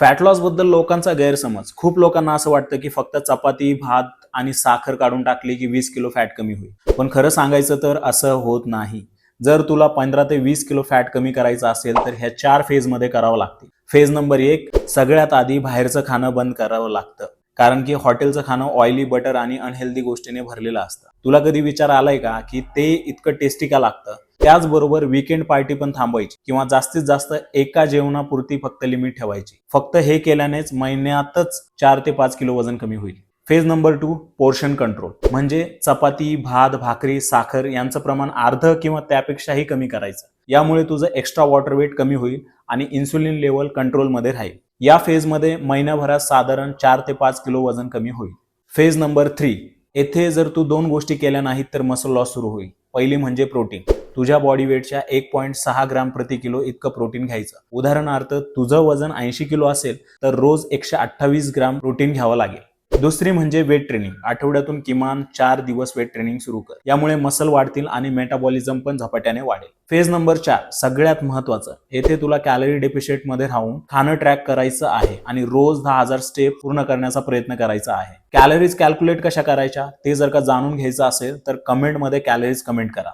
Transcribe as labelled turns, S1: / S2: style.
S1: Fat लॉसबद्दल लोकांचा गैरसमज. खूप लोकांना असं वाटतं की फक्त चपाती भात आणि साखर काढून टाकली की वीस किलो फॅट कमी होईल. पण खरं सांगायचं तर असं होत नाही. जर तुला पंधरा ते वीस किलो फॅट कमी करायचं असेल तर ह्या चार फेजमध्ये करावं लागते. फेज नंबर एक सगळ्यात आधी बाहेरचं खाणं बंद करावं लागतं. कारण की हॉटेलचं खाणं ऑइली बटर आणि अनहेल्दी गोष्टीने भरलेलं असतं. तुला कधी विचार आलाय का की ते इतकं टेस्टी का लागतं? त्याचबरोबर विकेंड पार्टी पण थांबवायची. किंवा जास्तीत जास्त एका जेवणापुरती फक्त लिमिट ठेवायची. फक्त हे केल्यानेच महिन्यातच चार ते पाच किलो वजन कमी होईल. Phase number two portion control म्हणजे चपाती भात भाकरी साखर यांचं प्रमाण अर्ध किंवा त्यापेक्षाही कमी करायचं. यामुळे तुझं एक्स्ट्रा वॉटर वेट कमी होईल आणि इन्सुलिन लेवल कंट्रोलमध्ये राहील. या फेजमध्ये महिन्याभरात साधारण चार ते पाच किलो वजन कमी होईल. फेज नंबर थ्री येथे जर तू दोन गोष्टी केल्या नाहीत तर मसल लॉस सुरू होईल. पहिली म्हणजे प्रोटीन तुझ्या बॉडी वेटच्या एक पॉईंट सहा ग्राम प्रति किलो इतकं प्रोटीन घ्यायचं. उदाहरणार्थ तुझं वजन ऐंशी किलो असेल तर रोज एकशे अठ्ठावीस ग्राम प्रोटीन घ्यावं लागेल. दुसरी म्हणजे वेट ट्रेनिंग आठवड्यातून किमान चार दिवस वेट ट्रेनिंग सुरू कर. यामुळे मसल वाढतील आणि मेटाबॉलिझम पण झपाट्याने वाढेल. फेज नंबर चार सगळ्यात महत्वाचं. येथे तुला कॅलरी डेफिशिटमध्ये राहून खाणं ट्रॅक करायचं आहे आणि रोज दहा हजार स्टेप पूर्ण करण्याचा प्रयत्न करायचा आहे. कॅलरीज कॅल्क्युलेट कशा करायच्या? ते जर का जाणून घ्यायचं असेल तर कमेंटमध्ये कॅलरीज कमेंट करा.